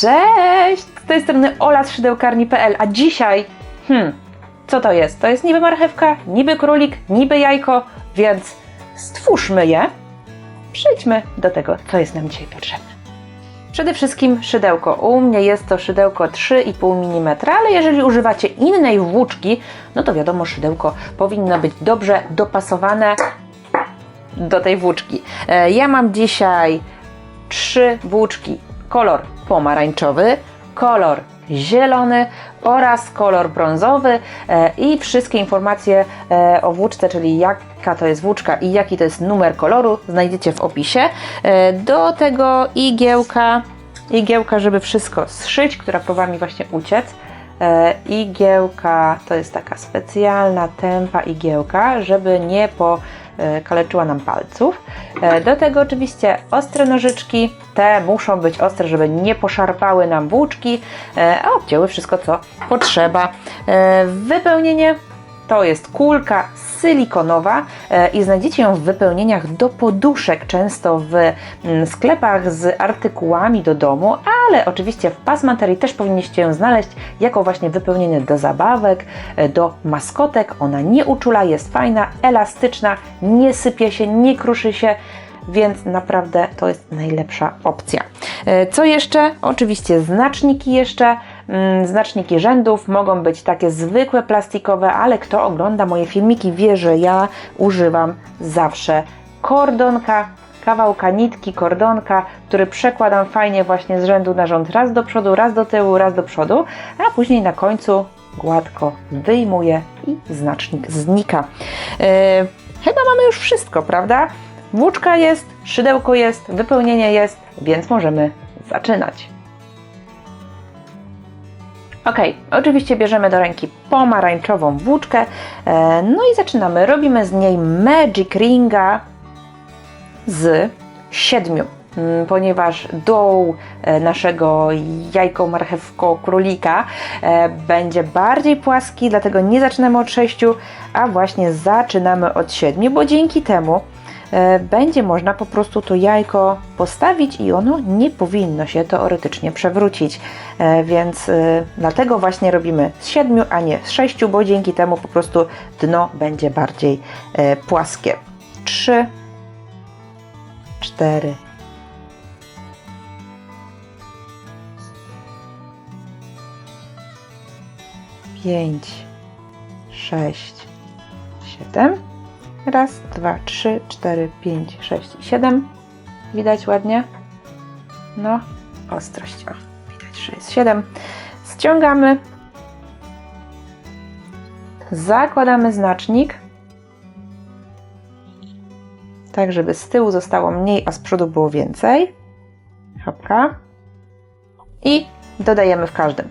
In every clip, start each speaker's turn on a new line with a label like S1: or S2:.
S1: Cześć! Z tej strony Ola z szydełkarni.pl, a dzisiaj, hmm, co to jest? To jest niby marchewka, niby królik, niby jajko, więc stwórzmy je. Przejdźmy do tego, co jest nam dzisiaj potrzebne. Przede wszystkim szydełko. U mnie jest to szydełko 3,5 mm, ale jeżeli używacie innej włóczki, no to wiadomo, szydełko powinno być dobrze dopasowane do tej włóczki. E, Ja mam dzisiaj trzy włóczki. Kolor pomarańczowy, kolor zielony oraz kolor brązowy e, i wszystkie informacje e, o włóczce, czyli jaka to jest włóczka i jaki to jest numer koloru znajdziecie w opisie. E, Do tego igiełka, igiełka, żeby wszystko zszyć, która próbowała mi właśnie uciec. E, Igiełka to jest taka specjalna, tępa igiełka, żeby nie pokaleczyła nam palców. E, Do tego oczywiście ostre nożyczki. Te muszą być ostre, żeby nie poszarpały nam włóczki, e, a obcięły wszystko, co potrzeba. E, Wypełnienie to jest kulka silikonowa e, i znajdziecie ją w wypełnieniach do poduszek, często w mm, sklepach z artykułami do domu, ale oczywiście w pasmaterii też powinniście ją znaleźć jako właśnie wypełnienie do zabawek, e, do maskotek. Ona nie uczula, jest fajna, elastyczna, nie sypie się, nie kruszy się więc naprawdę to jest najlepsza opcja. E, Co jeszcze? Oczywiście znaczniki jeszcze. Mm, Znaczniki rzędów mogą być takie zwykłe plastikowe, ale kto ogląda moje filmiki wie, że ja używam zawsze kordonka, kawałka nitki, kordonka, który przekładam fajnie właśnie z rzędu na rząd raz do przodu, raz do tyłu, raz do przodu, a później na końcu gładko wyjmuję i znacznik znika. E, Chyba mamy już wszystko, prawda? Włóczka jest, szydełko jest, wypełnienie jest, więc możemy zaczynać. Ok, oczywiście bierzemy do ręki pomarańczową włóczkę, e, no i zaczynamy. Robimy z niej Magic Ringa z siedmiu, mm, ponieważ dół e, naszego jajko marchewko królika e, będzie bardziej płaski, dlatego nie zaczynamy od sześciu, a właśnie zaczynamy od siedmiu, bo dzięki temu będzie można po prostu to jajko postawić i ono nie powinno się teoretycznie przewrócić. E, Więc e, dlatego właśnie robimy z siedmiu, a nie z sześciu, bo dzięki temu po prostu dno będzie bardziej e, płaskie. Trzy, cztery, pięć, sześć, siedem. Raz, dwa, trzy, cztery, pięć, sześć, siedem. Widać ładnie? No, ostrość. O, widać, że jest siedem. Ściągamy. Zakładamy znacznik. Tak, żeby z tyłu zostało mniej, a z przodu było więcej. Hopka. I dodajemy w każdym.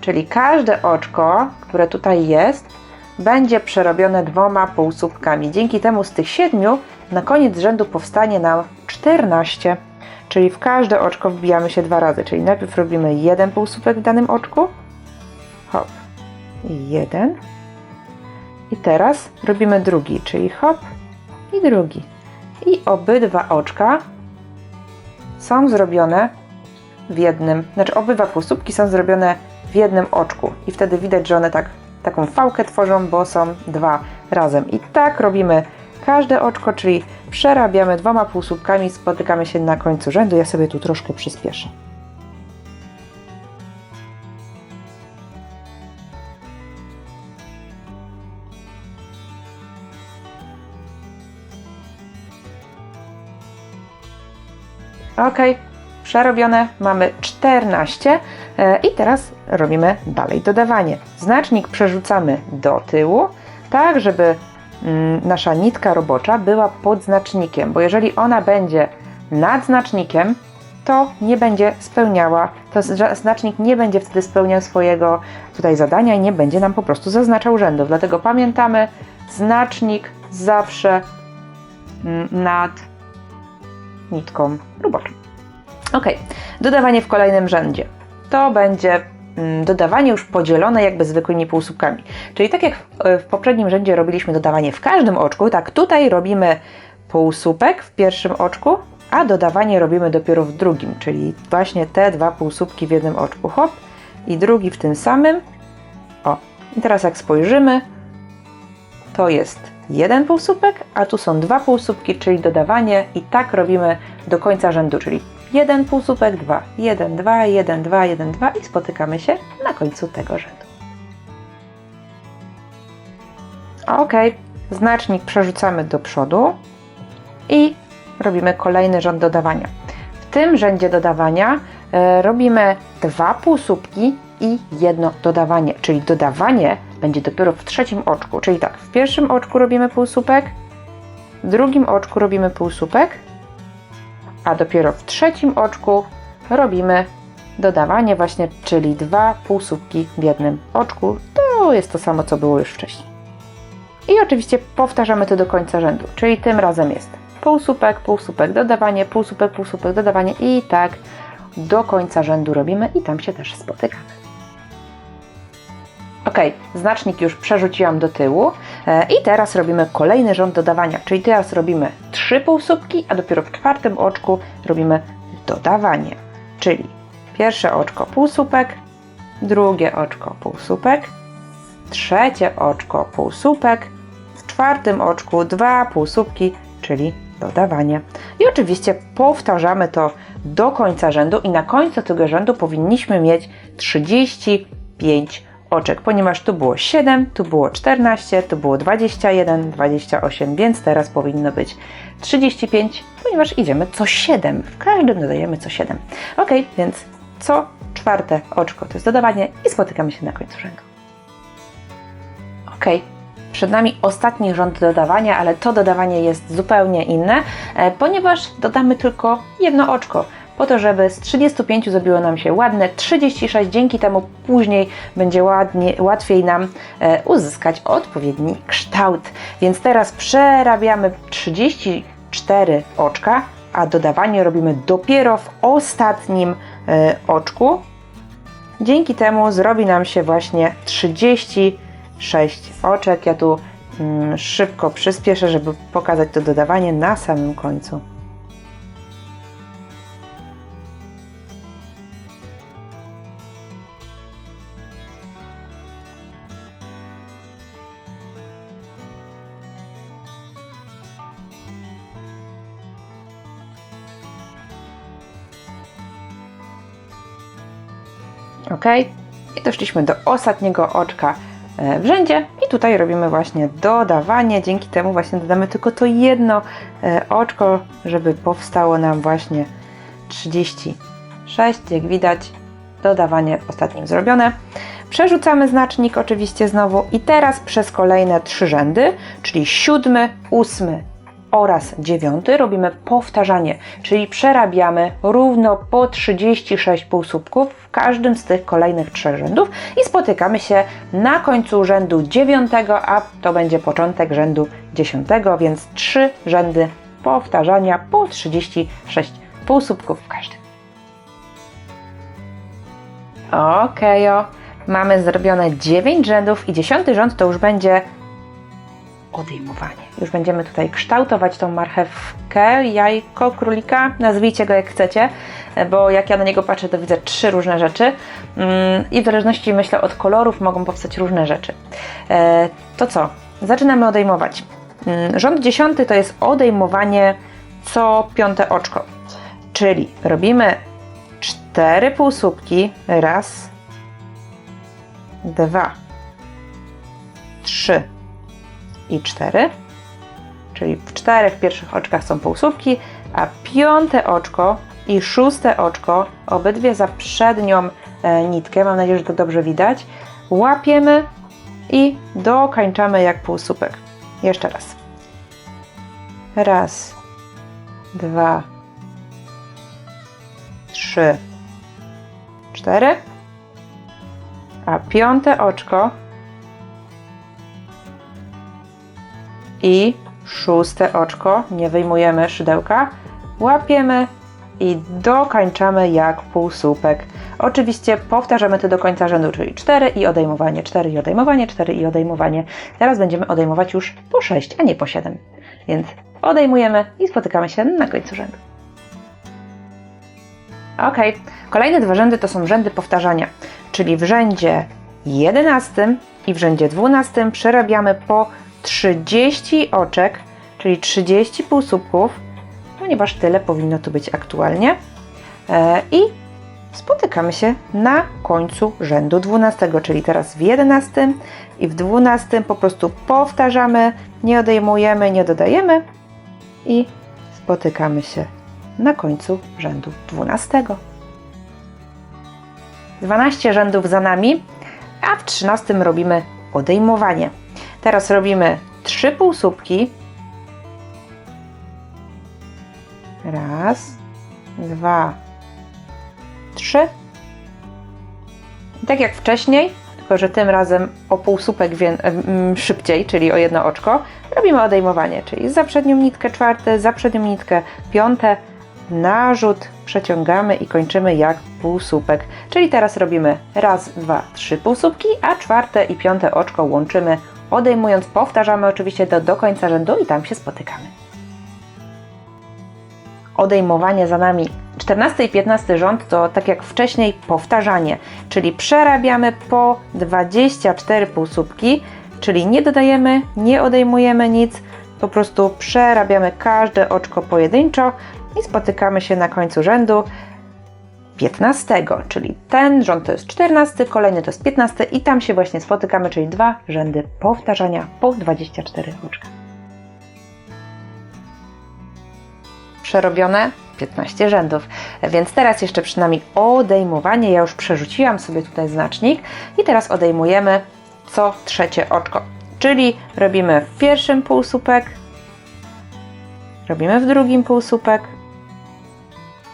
S1: Czyli każde oczko, które tutaj jest, będzie przerobione dwoma półsłupkami. Dzięki temu z tych siedmiu na koniec rzędu powstanie nam 14. Czyli w każde oczko wbijamy się dwa razy. Czyli najpierw robimy jeden półsłupek w danym oczku. Hop. I jeden. I teraz robimy drugi, czyli hop i drugi. I obydwa oczka są zrobione w jednym, znaczy obydwa półsłupki są zrobione w jednym oczku i wtedy widać, że one tak, taką fałkę tworzą, bo są dwa razem. I tak robimy każde oczko, czyli przerabiamy dwoma półsłupkami, spotykamy się na końcu rzędu. Ja sobie tu troszkę przyspieszę. Ok, przerobione mamy 14 e, i teraz robimy dalej dodawanie. Znacznik przerzucamy do tyłu, tak żeby mm, nasza nitka robocza była pod znacznikiem, bo jeżeli ona będzie nad znacznikiem, to nie będzie spełniała, to zna- znacznik nie będzie wtedy spełniał swojego tutaj zadania i nie będzie nam po prostu zaznaczał rzędów. Dlatego pamiętamy, znacznik zawsze mm, nad nitką roboczą. Ok, dodawanie w kolejnym rzędzie. To będzie dodawanie już podzielone jakby zwykłymi półsłupkami. Czyli tak jak w, w poprzednim rzędzie robiliśmy dodawanie w każdym oczku, tak tutaj robimy półsłupek w pierwszym oczku, a dodawanie robimy dopiero w drugim, czyli właśnie te dwa półsłupki w jednym oczku. Hop i drugi w tym samym. O, i teraz jak spojrzymy, to jest jeden półsłupek, a tu są dwa półsłupki, czyli dodawanie i tak robimy do końca rzędu, czyli jeden półsłupek, dwa, jeden, dwa, jeden, dwa, jeden, dwa i spotykamy się na końcu tego rzędu. Ok, znacznik przerzucamy do przodu i robimy kolejny rząd dodawania. W tym rzędzie dodawania e, robimy dwa półsłupki i jedno dodawanie, czyli dodawanie będzie dopiero w trzecim oczku, czyli tak, w pierwszym oczku robimy półsłupek, w drugim oczku robimy półsłupek, dopiero w trzecim oczku robimy dodawanie właśnie, czyli dwa półsłupki w jednym oczku. To jest to samo, co było już wcześniej. I oczywiście powtarzamy to do końca rzędu, czyli tym razem jest półsłupek, półsłupek, dodawanie, półsłupek, półsłupek, dodawanie i tak do końca rzędu robimy i tam się też spotykamy. Ok, znacznik już przerzuciłam do tyłu e, i teraz robimy kolejny rząd dodawania, czyli teraz robimy trzy półsłupki, a dopiero w czwartym oczku robimy dodawanie, czyli pierwsze oczko półsłupek, drugie oczko półsłupek, trzecie oczko półsłupek, w czwartym oczku dwa półsłupki, czyli dodawanie. I oczywiście powtarzamy to do końca rzędu i na końcu tego rzędu powinniśmy mieć 35 oczek, ponieważ tu było 7, tu było 14, tu było 21, 28, więc teraz powinno być 35, ponieważ idziemy co 7. W każdym dodajemy co 7. Ok, więc co czwarte oczko to jest dodawanie i spotykamy się na końcu rzędu. Ok, przed nami ostatni rząd dodawania, ale to dodawanie jest zupełnie inne, e, ponieważ dodamy tylko jedno oczko po to, żeby z 35 zrobiło nam się ładne 36, dzięki temu później będzie ładnie, łatwiej nam e, uzyskać odpowiedni kształt. Więc teraz przerabiamy 34 oczka, a dodawanie robimy dopiero w ostatnim e, oczku. Dzięki temu zrobi nam się właśnie 36 oczek. Ja tu mm, szybko przyspieszę, żeby pokazać to dodawanie na samym końcu. Ok, i doszliśmy do ostatniego oczka e, w rzędzie. I tutaj robimy właśnie dodawanie, dzięki temu właśnie dodamy tylko to jedno e, oczko, żeby powstało nam właśnie 36, jak widać dodawanie ostatnim zrobione. Przerzucamy znacznik oczywiście znowu i teraz przez kolejne trzy rzędy, czyli siódmy, ósmy oraz dziewiąty robimy powtarzanie, czyli przerabiamy równo po 36 półsłupków w każdym z tych kolejnych trzech rzędów i spotykamy się na końcu rzędu dziewiątego, a to będzie początek rzędu dziesiątego, więc trzy rzędy powtarzania po 36 półsłupków w każdym. Okej, okay, mamy zrobione 9 rzędów i dziesiąty rząd to już będzie odejmowanie. Już będziemy tutaj kształtować tą marchewkę, jajko, królika, nazwijcie go jak chcecie, bo jak ja na niego patrzę, to widzę trzy różne rzeczy mm, i w zależności, myślę, od kolorów mogą powstać różne rzeczy. E, to co? Zaczynamy odejmować. Mm, rząd dziesiąty to jest odejmowanie co piąte oczko, czyli robimy cztery półsłupki, raz, dwa, trzy, i 4, czyli w czterech pierwszych oczkach są półsłupki, a piąte oczko i szóste oczko, obydwie za przednią e, nitkę, mam nadzieję, że to dobrze widać, łapiemy i dokańczamy jak półsłupek. Jeszcze raz. Raz, dwa, trzy, cztery. A piąte oczko i szóste oczko, nie wyjmujemy szydełka, łapiemy i dokańczamy jak półsłupek. Oczywiście powtarzamy to do końca rzędu, czyli 4 i odejmowanie, 4 i odejmowanie, 4 i odejmowanie. Teraz będziemy odejmować już po 6, a nie po 7. Więc odejmujemy i spotykamy się na końcu rzędu. Ok, kolejne dwa rzędy to są rzędy powtarzania, czyli w rzędzie 11 i w rzędzie 12 przerabiamy po 30 oczek, czyli 30 półsłupków, ponieważ tyle powinno tu być aktualnie. E, I spotykamy się na końcu rzędu 12, czyli teraz w 11 i w 12 po prostu powtarzamy, nie odejmujemy, nie dodajemy i spotykamy się na końcu rzędu 12. 12 rzędów za nami, a w 13 robimy odejmowanie. Teraz robimy 3 półsłupki. Raz, dwa, trzy. I tak jak wcześniej, tylko że tym razem o półsłupek szybciej, czyli o jedno oczko, robimy odejmowanie, czyli za przednią nitkę czwarte, za przednią nitkę piąte, narzut, przeciągamy i kończymy jak półsłupek. Czyli teraz robimy raz, dwa, trzy półsłupki, a czwarte i piąte oczko łączymy, odejmując, powtarzamy oczywiście do, do końca rzędu i tam się spotykamy. Odejmowanie za nami 14 i 15 rząd to tak jak wcześniej powtarzanie, czyli przerabiamy po 24 półsłupki, czyli nie dodajemy, nie odejmujemy nic, po prostu przerabiamy każde oczko pojedynczo i spotykamy się na końcu rzędu 15, czyli ten rząd to jest 14, kolejny to jest 15 i tam się właśnie spotykamy, czyli dwa rzędy powtarzania po 24 oczka. Przerobione 15 rzędów, więc teraz jeszcze przed nami odejmowanie. Ja już przerzuciłam sobie tutaj znacznik i teraz odejmujemy co trzecie oczko, czyli robimy w pierwszym półsłupek, robimy w drugim półsłupek,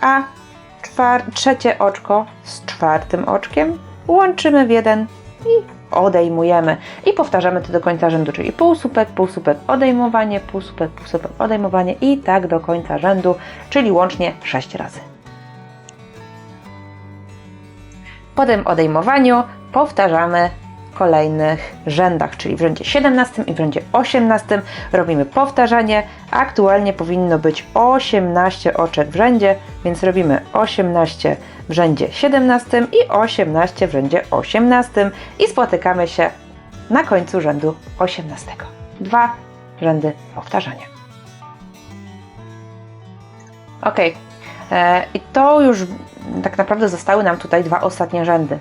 S1: a trzecie oczko z czwartym oczkiem łączymy w jeden i odejmujemy. I powtarzamy to do końca rzędu, czyli półsłupek, półsłupek, odejmowanie, półsłupek, półsłupek, odejmowanie i tak do końca rzędu, czyli łącznie 6 razy. Po tym odejmowaniu powtarzamy kolejnych rzędach, czyli w rzędzie 17 i w rzędzie 18 robimy powtarzanie. Aktualnie powinno być 18 oczek w rzędzie, więc robimy 18 w rzędzie 17 i 18 w rzędzie 18 i spotykamy się na końcu rzędu 18. Dwa rzędy powtarzania. Ok, e, i to już tak naprawdę zostały nam tutaj dwa ostatnie rzędy.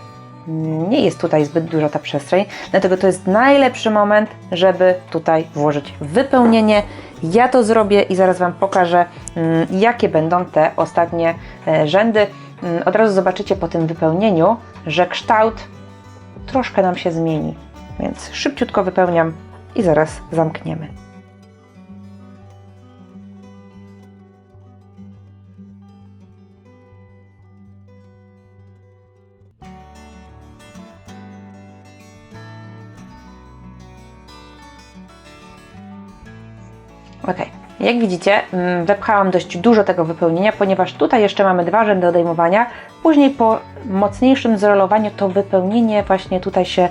S1: Nie jest tutaj zbyt duża ta przestrzeń, dlatego to jest najlepszy moment, żeby tutaj włożyć wypełnienie. Ja to zrobię i zaraz Wam pokażę, mm, jakie będą te ostatnie e, rzędy. Mm, Od razu zobaczycie po tym wypełnieniu, że kształt troszkę nam się zmieni. Więc szybciutko wypełniam i zaraz zamkniemy. Ok. Jak widzicie, mm, wepchałam dość dużo tego wypełnienia, ponieważ tutaj jeszcze mamy dwa rzędy odejmowania. Później po mocniejszym zrolowaniu to wypełnienie właśnie tutaj się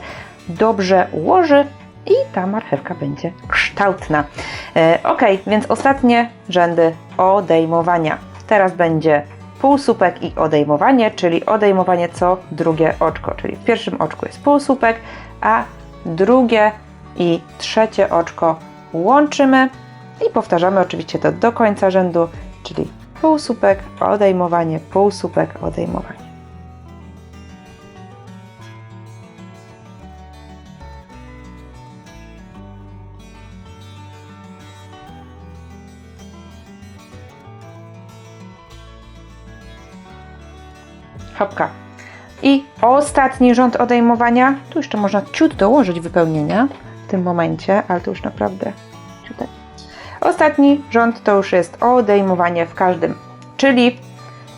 S1: dobrze ułoży i ta marchewka będzie kształtna. E, ok, więc ostatnie rzędy odejmowania. Teraz będzie półsłupek i odejmowanie, czyli odejmowanie co drugie oczko, czyli w pierwszym oczku jest półsłupek, a drugie i trzecie oczko łączymy i powtarzamy oczywiście to do końca rzędu, czyli półsłupek, odejmowanie, półsłupek, odejmowanie. Hopka. I ostatni rząd odejmowania. Tu jeszcze można ciut dołożyć wypełnienia w tym momencie, ale to już naprawdę. Ostatni rząd to już jest odejmowanie w każdym, czyli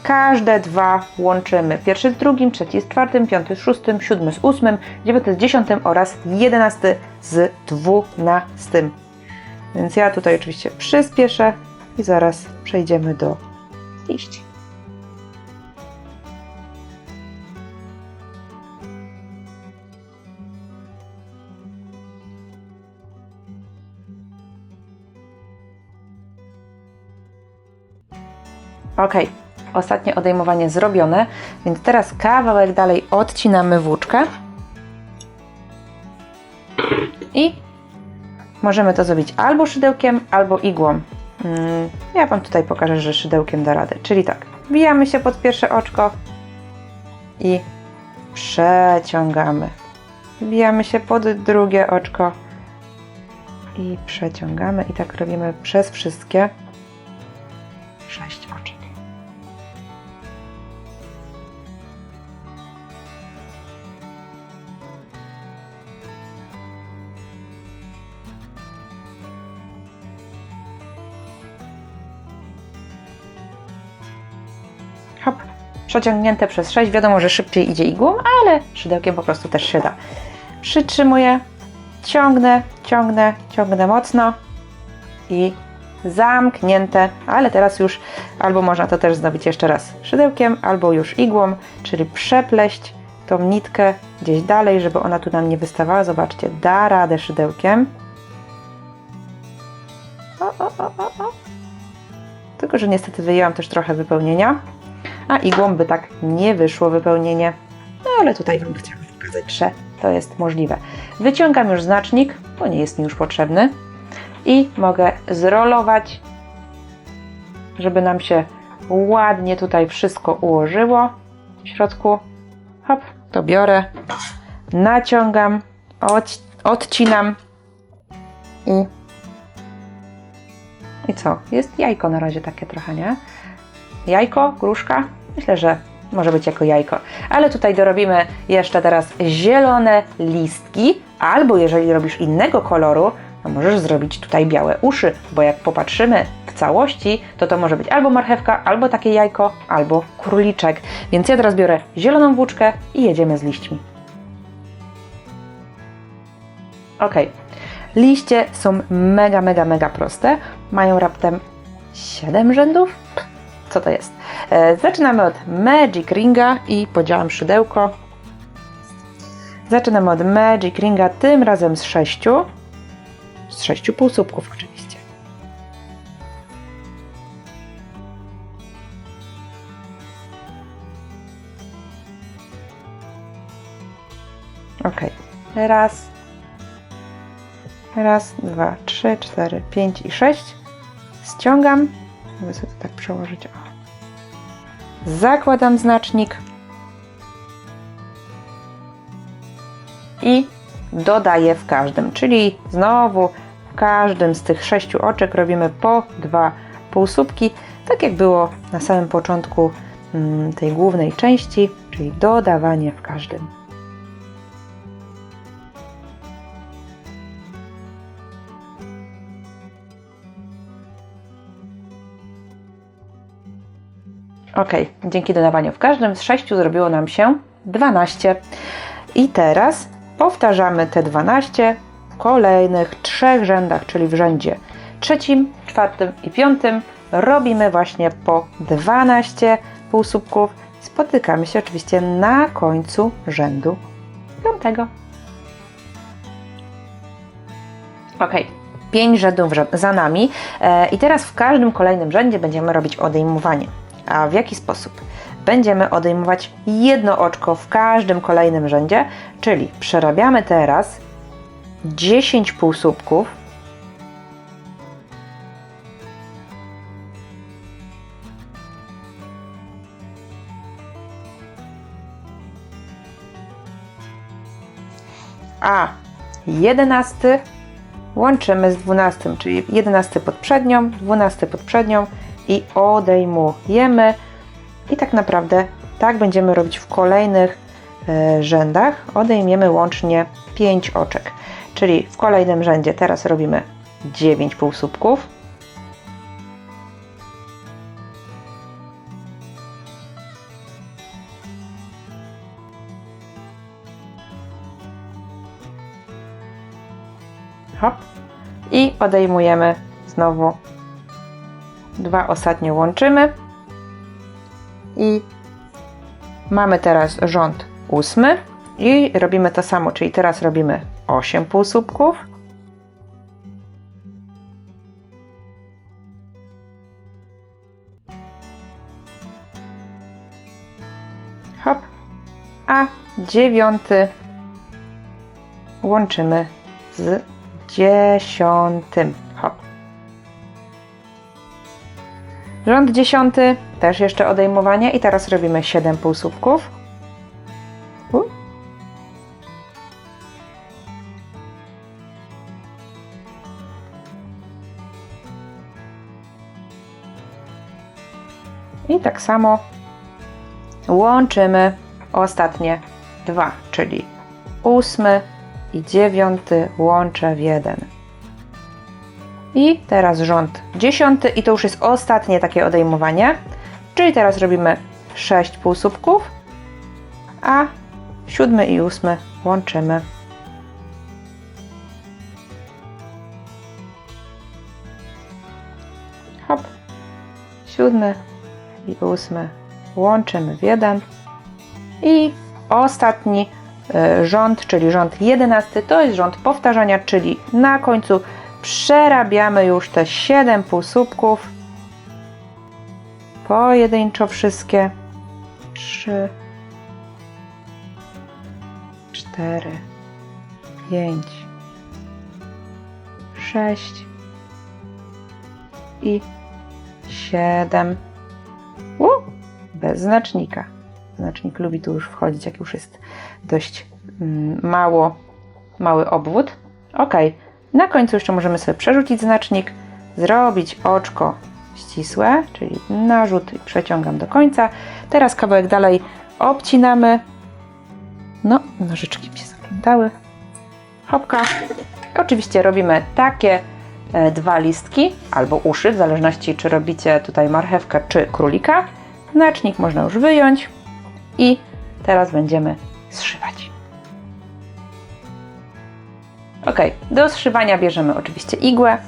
S1: każde dwa łączymy. Pierwszy z drugim, trzeci z czwartym, piąty z szóstym, siódmy z ósmym, dziewiąty z dziesiątym oraz jedenasty z dwunastym. Więc ja tutaj oczywiście przyspieszę i zaraz przejdziemy do liści. Ok, ostatnie odejmowanie zrobione, więc teraz kawałek dalej odcinamy włóczkę i możemy to zrobić albo szydełkiem, albo igłą. Mm, Ja Wam tutaj pokażę, że szydełkiem da radę. Czyli tak, wbijamy się pod pierwsze oczko i przeciągamy. Wbijamy się pod drugie oczko i przeciągamy i tak robimy przez wszystkie przeciągnięte przez 6. Wiadomo, że szybciej idzie igłą, ale szydełkiem po prostu też się da. Przytrzymuję, ciągnę, ciągnę, ciągnę mocno i zamknięte, ale teraz już albo można to też zrobić jeszcze raz szydełkiem, albo już igłą, czyli przepleść tą nitkę gdzieś dalej, żeby ona tu nam nie wystawała. Zobaczcie, da radę szydełkiem. O, o, o, o, o. Tylko, że niestety wyjęłam też trochę wypełnienia, a igłą by tak nie wyszło wypełnienie. No ale tutaj Wam chciałam pokazać, że to jest możliwe. Wyciągam już znacznik, bo nie jest mi już potrzebny i mogę zrolować, żeby nam się ładnie tutaj wszystko ułożyło w środku. Hop, to biorę, naciągam, odc- odcinam i i co? Jest jajko na razie takie trochę, nie? Jajko, gruszka? Myślę, że może być jako jajko. Ale tutaj dorobimy jeszcze teraz zielone listki, albo jeżeli robisz innego koloru, to możesz zrobić tutaj białe uszy, bo jak popatrzymy w całości, to to może być albo marchewka, albo takie jajko, albo króliczek. Więc ja teraz biorę zieloną włóczkę i jedziemy z liśćmi. Ok. Liście są mega, mega, mega proste. Mają raptem 7 rzędów. Co to jest? E, zaczynamy od Magic Ringa i podziałam szydełko. Zaczynamy od Magic Ringa, tym razem z 6. Z 6 półsłupków oczywiście. Ok. Raz, Raz, dwa, trzy, cztery, pięć i sześć. Ściągam. Mogę sobie to tak przełożyć. O. Zakładam znacznik. I dodaję w każdym, czyli znowu w każdym z tych sześciu oczek robimy po dwa półsłupki, tak jak było na samym początku mm, tej głównej części, czyli dodawanie w każdym. Ok, dzięki dodawaniu w każdym z 6 zrobiło nam się 12. I teraz powtarzamy te 12 w kolejnych trzech rzędach, czyli w rzędzie trzecim, czwartym i piątym. Robimy właśnie po 12 półsłupków. Spotykamy się oczywiście na końcu rzędu piątego. Ok, 5 rzędów za nami e, i teraz w każdym kolejnym rzędzie będziemy robić odejmowanie. A w jaki sposób? Będziemy odejmować jedno oczko w każdym kolejnym rzędzie, czyli przerabiamy teraz 10 półsłupków. A 11 łączymy z 12, czyli 11 pod przednią, 12 pod przednią i odejmujemy. I tak naprawdę tak będziemy robić w kolejnych e, rzędach. Odejmiemy łącznie 5 oczek. Czyli w kolejnym rzędzie teraz robimy 9 półsłupków. Hop. I odejmujemy znowu Dwa ostatnie łączymy. I mamy teraz rząd ósmy i robimy to samo, czyli teraz robimy 8 półsłupków. Hop. A dziewiąty łączymy z dziesiątym. Rząd dziesiąty, też jeszcze odejmowanie i teraz robimy 7 półsłupków. I tak samo łączymy ostatnie dwa, czyli ósmy i dziewiąty łączę w jeden. I teraz rząd dziesiąty i to już jest ostatnie takie odejmowanie. Czyli teraz robimy 6 półsłupków, a siódmy i ósmy łączymy. Hop. Siódmy i ósmy łączymy w jeden. I ostatni e, rząd, czyli rząd jedenasty, to jest rząd powtarzania, czyli na końcu przerabiamy już te 7 półsłupków. Pojedynczo wszystkie. 3, 4, 5, 6 i 7. U, bez znacznika. Znacznik lubi tu już wchodzić, jak już jest dość mm, mało, mały obwód. Ok, na końcu jeszcze możemy sobie przerzucić znacznik, zrobić oczko ścisłe, czyli narzut i przeciągam do końca. Teraz kawałek dalej obcinamy. No, nożyczki mi się zaplątały. Hopka. Oczywiście robimy takie e, dwa listki albo uszy, w zależności czy robicie tutaj marchewkę czy królika. Znacznik można już wyjąć i teraz będziemy zszywać. Ok, do zszywania bierzemy oczywiście igłę.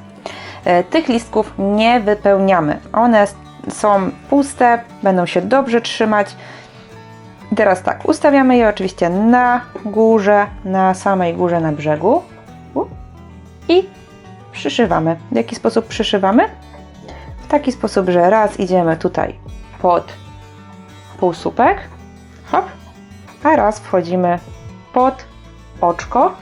S1: E, Tych listków nie wypełniamy. One są puste, będą się dobrze trzymać. Teraz tak, ustawiamy je oczywiście na górze, na samej górze na brzegu i przyszywamy. W jaki sposób przyszywamy? W taki sposób, że raz idziemy tutaj pod półsłupek, hop, a raz wchodzimy pod oczko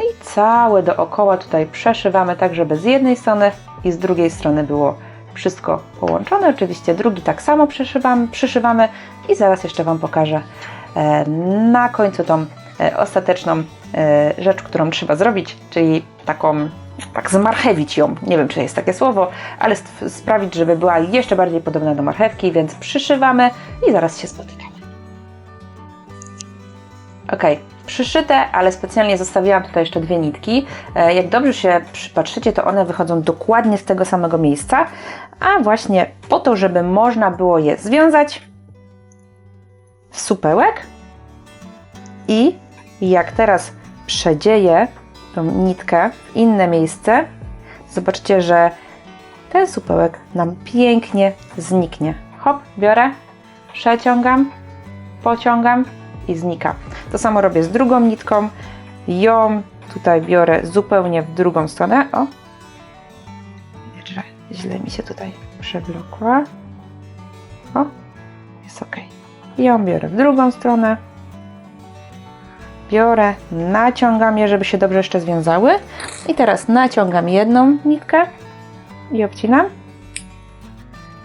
S1: i całe dookoła tutaj przeszywamy tak, żeby z jednej strony i z drugiej strony było wszystko połączone. Oczywiście drugi tak samo przeszywamy, przyszywamy i zaraz jeszcze Wam pokażę e, na końcu tą e, ostateczną e, rzecz, którą trzeba zrobić, czyli taką, tak zmarchewić ją, nie wiem czy jest takie słowo, ale sprawić, żeby była jeszcze bardziej podobna do marchewki, więc przyszywamy i zaraz się spotykamy. Ok, przyszyte, ale specjalnie zostawiłam tutaj jeszcze dwie nitki. E, Jak dobrze się przypatrzycie, to one wychodzą dokładnie z tego samego miejsca, a właśnie po to, żeby można było je związać w supełek i jak teraz przedzieję tą nitkę w inne miejsce, zobaczcie, że ten supełek nam pięknie zniknie. Hop, biorę, przeciągam, pociągam i znika. To samo robię z drugą nitką. Ją tutaj biorę zupełnie w drugą stronę. O! Źle mi się tutaj przewlokła. O! Jest ok. Ją biorę w drugą stronę. Biorę, naciągam je, żeby się dobrze jeszcze związały. I teraz naciągam jedną nitkę i obcinam.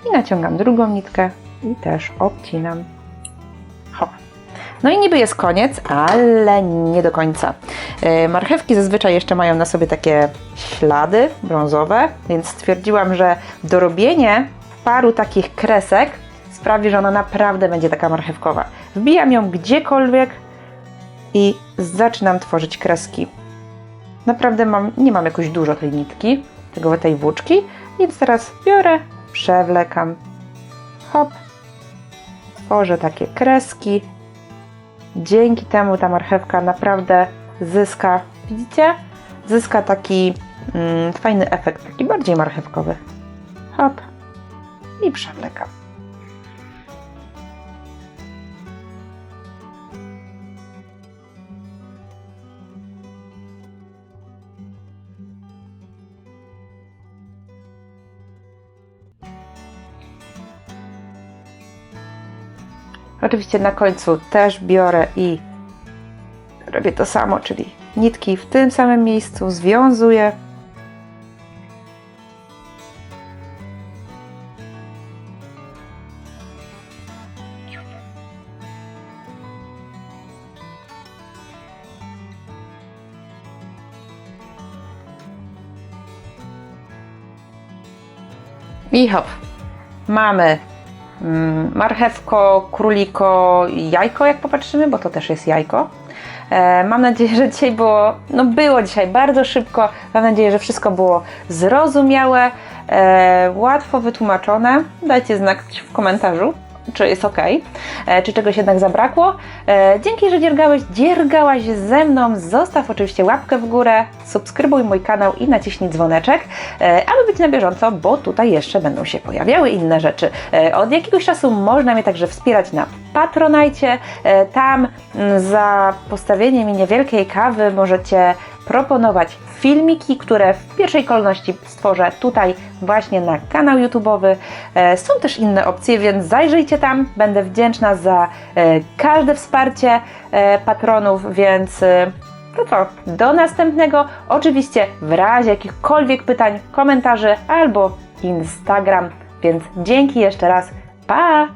S1: I naciągam drugą nitkę i też obcinam. No i niby jest koniec, ale nie do końca. Yy, Marchewki zazwyczaj jeszcze mają na sobie takie ślady brązowe, więc stwierdziłam, że dorobienie paru takich kresek sprawi, że ona naprawdę będzie taka marchewkowa. Wbijam ją gdziekolwiek i zaczynam tworzyć kreski. Naprawdę mam, nie mam jakoś dużo tej nitki, tego tej włóczki, więc teraz biorę, przewlekam, hop, tworzę takie kreski. Dzięki temu ta marchewka naprawdę zyska, widzicie? Zyska taki mm, fajny efekt, taki bardziej marchewkowy. Hop i przewlekam. Oczywiście na końcu też biorę i robię to samo, czyli nitki w tym samym miejscu związuję. I hop. Mamy marchewko, króliko, jajko, jak popatrzymy, bo to też jest jajko. E, mam nadzieję, że dzisiaj było, no było dzisiaj bardzo szybko. Mam nadzieję, że wszystko było zrozumiałe, e, łatwo wytłumaczone. Dajcie znak w komentarzu, czy jest ok, e, czy czegoś jednak zabrakło. E, dzięki, że dziergałeś, dziergałaś ze mną. Zostaw oczywiście łapkę w górę, subskrybuj mój kanał i naciśnij dzwoneczek, e, aby być na bieżąco, bo tutaj jeszcze będą się pojawiały inne rzeczy. Od jakiegoś czasu można mnie także wspierać na Patronajcie. Tam mm, za postawienie mi niewielkiej kawy możecie proponować filmiki, które w pierwszej kolejności stworzę tutaj właśnie na kanał YouTube'owy. E, Są też inne opcje, więc zajrzyjcie tam. Będę wdzięczna za e, każde wsparcie e, patronów, więc e, to do następnego. Oczywiście w razie jakichkolwiek pytań, komentarzy albo Instagram, więc dzięki jeszcze raz. Pa!